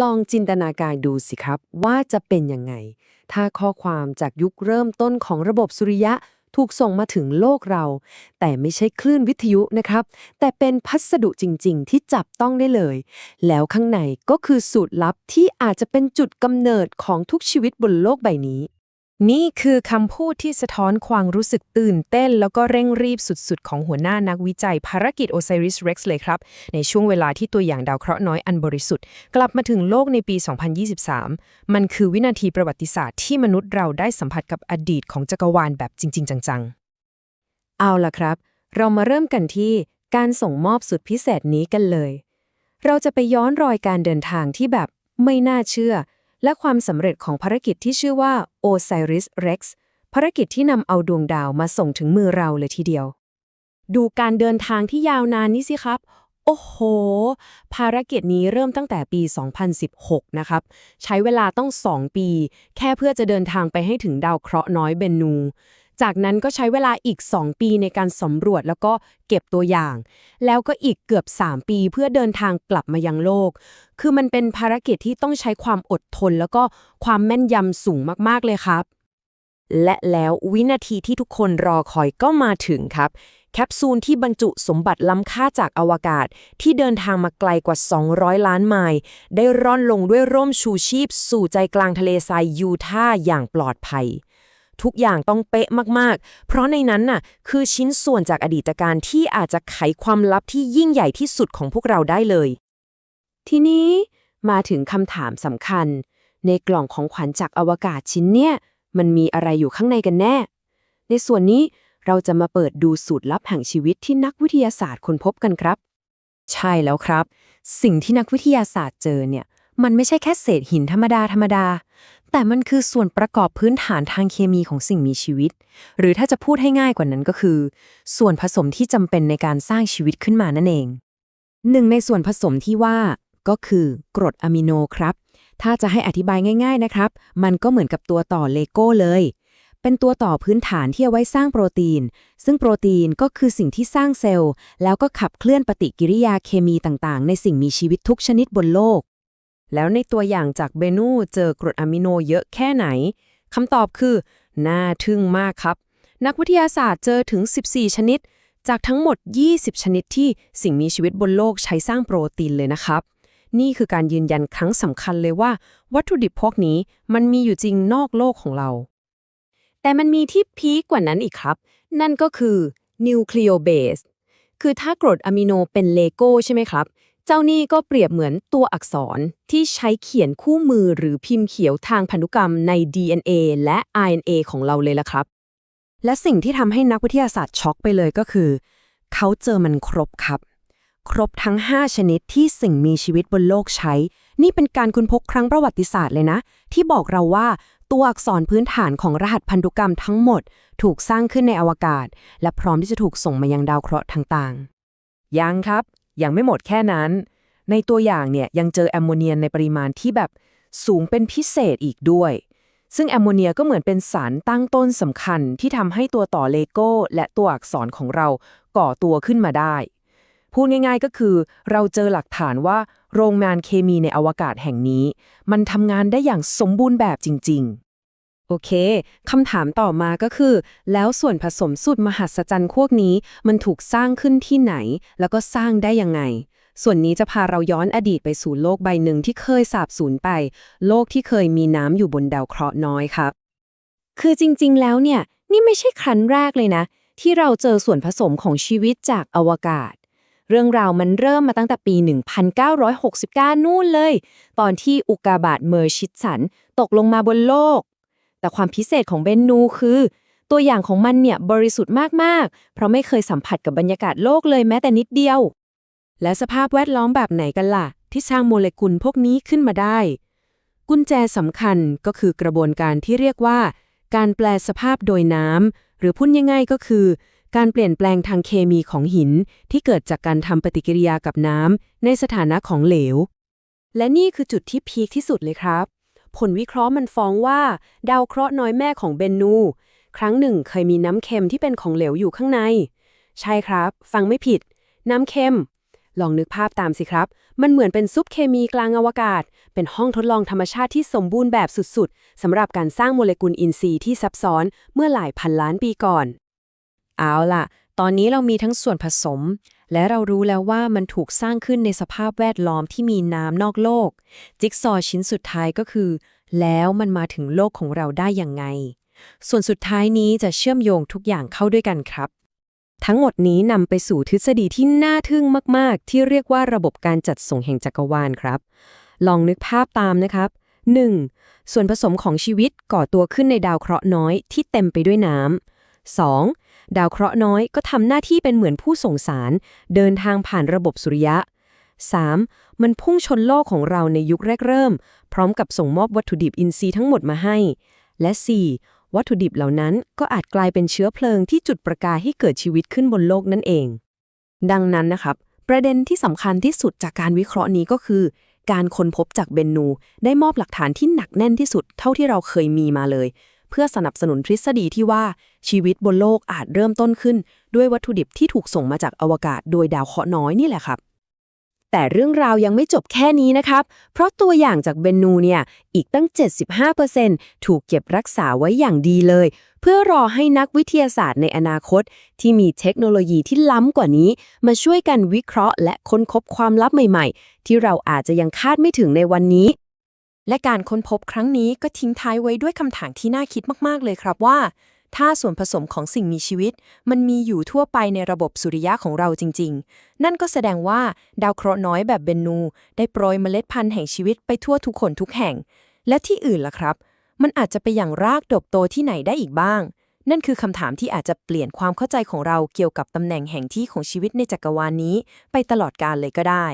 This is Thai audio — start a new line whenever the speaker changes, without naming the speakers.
ลองจินตนาการดูสิครับว่าจะเป็นยังไง ถ้าข้อความจากยุคเริ่มต้นของระบบสุริยะถูกส่งมาถึงโลกเรา แต่ไม่ใช่คลื่นวิทยุนะครับ แต่เป็นพัสดุจริง ๆ ที่จับต้องได้เลย แล้วข้างในก็คือสูตรลับที่อาจจะเป็นจุดกำเนิดของทุกชีวิตบนโลกใบนี้
นี่คือคำพูดที่สะท้อนความรู้สึกตื่นเต้น แล้วก็เร่งรีบสุดๆ ของหัวหน้านักวิจัยภารกิจ Osiris Rex เลยครับ ในช่วงเวลาที่ตัวอย่างดาวเคราะห์น้อยอันบริสุทธิ์ กลับมาถึงโลกในปี 2023 มันคือวินาทีประวัติศาสตร์ที่มนุษย์เราได้สัมผัสกับอดีตของจักรวาลแบบจริง ๆ จังๆ
เอาล่ะครับ เรามาเริ่มกันที่การส่งมอบสุดพิเศษนี้กันเลย เราจะไปย้อนรอยการเดินทางที่แบบไม่น่าเชื่อ และความสำเร็จของภารกิจที่ชื่อว่า Osiris Rex ภารกิจที่นำเอาดวงดาวมาส่งถึงมือเราเลยทีเดียว ดูการเดินทางที่ยาวนานนี้สิครับ โอ้โห ภารกิจนี้เริ่มตั้งแต่ปี 2016 นะครับ ใช้เวลาต้อง 2 ปี แค่เพื่อจะเดินทางไปให้ถึงดาวเคราะห์น้อยเบนนู จากนั้นก็ใช้เวลาอีก 2 ปีในการสำรวจแล้วก็เก็บตัวอย่าง แล้วก็อีกเกือบ 3 ปีเพื่อเดินทางกลับมายังโลก คือมันเป็นภารกิจที่ต้องใช้ความอดทน แล้วก็ความแม่นยำสูงมากๆเลยครับ และแล้ววินาทีที่ทุกคนรอคอยก็มาถึงครับแคปซูลที่บรรจุสมบัติล้ำค่าจากอวกาศ ที่เดินทางมาไกลกว่า 200 ล้านไมล์ได้ร่อนลงด้วยร่มชูชีพสู่ใจกลางทะเลทรายยูทาห์อย่างปลอดภัย ทุกอย่างต้องเป๊ะมากๆ เพราะในนั้นน่ะคือชิ้นส่วนจากอดีตการที่อาจจะไขความลับที่ยิ่งใหญ่ที่สุดของพวกเราได้เลย ทีนี้มาถึงคำถามสำคัญ ในกล่องของขวัญจากอวกาศชิ้นเนี่ย มันมีอะไรอยู่ข้างในกันแน่ ในส่วนนี้เราจะมาเปิดดูสูตรลับแห่งชีวิตที่นักวิทยาศาสตร์ค้นพบกันครับ ใช่แล้วครับ สิ่งที่นักวิทยาศาสตร์เจอเนี่ย มันไม่ใช่แค่เศษหินธรรมดาธรรมดา แต่มันคือส่วนประกอบพื้นฐานทางเคมีของสิ่งมีชีวิต หรือถ้าจะพูดให้ง่ายกว่านั้นก็คือ ส่วนผสมที่จำเป็นในการสร้างชีวิตขึ้นมานั่นเอง หนึ่งในส่วนผสมที่ว่าก็คือกรดอะมิโนครับ ถ้าจะให้อธิบายง่าย ๆนะครับ มันก็เหมือนกับตัวต่อเลโก้เลย เป็นตัวต่อพื้นฐานที่เอาไว้สร้างโปรตีน ซึ่งโปรตีนก็คือสิ่งที่สร้างเซลล์ แล้วก็ขับเคลื่อนปฏิกิริยาเคมีต่างๆ ในสิ่งมีชีวิตทุกชนิดบนโลก แล้วในตัวอย่างจากเบนูเจอกรดอะมิโนเยอะแค่ไหนคำตอบคือ น่าทึ่งมากครับ นักวิทยาศาสตร์เจอถึง 14 ชนิด จากทั้งหมด 20 ชนิดที่สิ่งมีชีวิตบนโลกใช้สร้างโปรตีนเลยนะครับ นี่คือการยืนยันครั้งสำคัญเลยว่า วัตถุดิบพวกนี้มันมีอยู่จริงนอกโลกของเรา แต่มันมีที่พีคกว่านั้นอีกครับ นั่นก็คือนิวคลีโอเบสคือถ้ากรดอะมิโนเป็นเลโก้ใช่ไหมครับ เจ้านี่ก็เปรียบเหมือนตัวอักษรที่ใช้เขียนคู่มือหรือพิมพ์เขียวทางพันธุกรรมใน DNA และ RNA ของเราเลยละครับ และสิ่งที่ทำให้นักวิทยาศาสตร์ช็อกไปเลยก็คือ เขาเจอมันครบครับ ครบทั้ง 5 ชนิดที่สิ่งมีชีวิตบนโลกใช้ นี่เป็นการค้นพบครั้งประวัติศาสตร์เลยนะ ที่บอกเราว่าตัวอักษรพื้นฐานของรหัสพันธุกรรมทั้งหมด ถูกสร้างขึ้นในอวกาศ และพร้อมที่จะถูกส่งมายังดาวเคราะห์ต่างๆยังครับ ยังไม่หมดแค่นั้น ในตัวอย่างเนี่ยยังเจอแอมโมเนียในปริมาณที่แบบสูงเป็นพิเศษอีกด้วย ซึ่งแอมโมเนียก็เหมือนเป็นสารตั้งต้นสำคัญที่ทำให้ตัวต่อเลโก้ และตัวอักษรของเราก่อตัวขึ้นมาได้ พูดง่ายๆก็คือ เราเจอหลักฐานว่าโรงงานเคมีในอวกาศแห่งนี้ มันทำงานได้อย่างสมบูรณ์แบบจริง ๆ โอเค คำถามต่อมาก็คือ แล้วส่วนผสมสุดมหัศจรรย์พวกนี้มันถูกสร้างขึ้นที่ไหน แล้วก็สร้างได้ยังไง ส่วนนี้จะพาเราย้อนอดีตไปสู่โลกใบหนึ่งที่เคยสาบสูญไป โลกที่เคยมีน้ำอยู่บนดาวเคราะห์น้อยครับ คือจริงๆ แล้วเนี่ย นี่ไม่ใช่ครั้งแรกเลยนะ ที่เราเจอส่วนผสมของชีวิตจากอวกาศ เรื่องราวมันเริ่มมาตั้งแต่ปี 1969 นู่นเลย ตอนที่อุกกาบาตเมอร์ชิตสัน ตกลงมาบนโลก แต่ความพิเศษของเบนนูคือ ตัวอย่างของมันเนี่ยบริสุทธิ์มาก ๆ เพราะไม่เคยสัมผัสกับบรรยากาศโลกเลยแม้แต่นิดเดียว และสภาพแวดล้อมแบบไหนกันล่ะ ที่สร้างโมเลกุลพวกนี้ขึ้นมาได้ กุญแจสำคัญก็คือกระบวนการที่เรียกว่า การแปลสภาพโดยน้ำหรือพูดง่ายๆก็คือ การเปลี่ยนแปลงทางเคมีของหิน ที่เกิดจากการทำปฏิกิริยากับน้ำในสถานะของเหลว และนี่คือจุดที่พีคที่สุดเลยครับ ผลวิเคราะห์มันฟ้องว่า ดาวเคราะห์น้อยแม่ของเบนนู ครั้งหนึ่งเคยมีน้ำเค็มที่เป็นของเหลวอยู่ข้างใน ใช่ครับ ฟังไม่ผิด น้ำเค็ม ลองนึกภาพตามสิครับ มันเหมือนเป็นซุปเคมีกลางอวกาศ เป็นห้องทดลองธรรมชาติที่สมบูรณ์แบบสุดๆสำหรับการสร้างโมเลกุลอินทรีย์ที่ซับซ้อนเมื่อหลายพันล้านปีก่อน
เอาล่ะ ตอนนี้เรามีทั้งส่วนผสม และเรารู้แล้วว่ามันถูกสร้างขึ้นในสภาพแวดล้อมที่มีน้ำนอกโลก จิ๊กซอว์ชิ้นสุดท้ายก็คือ แล้วมันมาถึงโลกของเราได้ยังไง ส่วนสุดท้ายนี้จะเชื่อมโยงทุกอย่างเข้าด้วยกันครับ
ทั้งหมดนี้นำไปสู่ทฤษฎีที่น่าทึ่งมาก ๆ ที่เรียกว่าระบบการจัดส่งแห่งจักรวาลครับ ลองนึกภาพตามนะครับ 1. ส่วนผสมของชีวิตก่อตัวขึ้นในดาวเคราะห์น้อยที่เต็มไปด้วยน้ำ 2. ดาวเคราะห์น้อยก็ทำหน้าที่เป็นเหมือนผู้ส่งสาร เดินทางผ่านระบบสุริยะ 3. มันพุ่งชนโลกของเราในยุคแรกเริ่ม พร้อมกับส่งมอบวัตถุดิบอินทรีย์ทั้งหมดมาให้ และ 4. วัตถุดิบเหล่านั้นก็อาจกลายเป็นเชื้อเพลิงที่จุดประกายให้เกิดชีวิตขึ้นบนโลกนั่นเอง ดังนั้นนะครับ ประเด็นที่สำคัญที่สุดจากการวิเคราะห์นี้ก็คือ การค้นพบจากเบนนู ได้มอบหลักฐานที่หนักแน่นที่สุดเท่าที่เราเคยมีมาเลย พื่อสนับสนุนทฤษฎีที่ว่าชีวิตบนโลกอาจเริ่มต้นขึ้น ด้วยวัตถุดิบที่ถูกส่งมาจากอวกาศโดยดาวเคราะห์น้อยนี่แหละครับ แต่เรื่องราวยังไม่จบแค่นี้นะครับ เพราะตัวอย่างจากเบนนูเนี่ย อีกตั้ง 75%ถูกเก็บรักษาไว้อย่างดีเลย เพื่อรอให้นักวิทยาศาสตร์ในอนาคต ที่มีเทคโนโลยีที่ล้ำกว่านี้ มาช่วยกันวิเคราะห์ และค้นพบความลับใหม่ ๆ ที่เราอาจจะยังคาดไม่ถึงในวันนี้
และการค้นพบครั้งนี้ก็ทิ้งท้ายไว้ด้วยคำถามที่น่าคิดมาก ๆ เลยครับว่า ถ้าส่วนผสมของสิ่งมีชีวิต มันมีอยู่ทั่วไปในระบบสุริยะของเราจริง ๆ นั่นก็แสดงว่าดาวเคราะห์น้อยแบบเบนนู ได้โปรยเมล็ดพันธุ์แห่งชีวิตไปทั่วทุกคนทุกแห่ง และที่อื่นล่ะครับ มันอาจจะไปอย่างรากดบโตที่ไหนได้อีกบ้าง นั่นคือคำถามที่อาจจะเปลี่ยนความเข้าใจของเราเกี่ยวกับตำแหน่งแห่งที่ของชีวิตในจักรวาลนี้ ไปตลอดกาลเลยก็ได้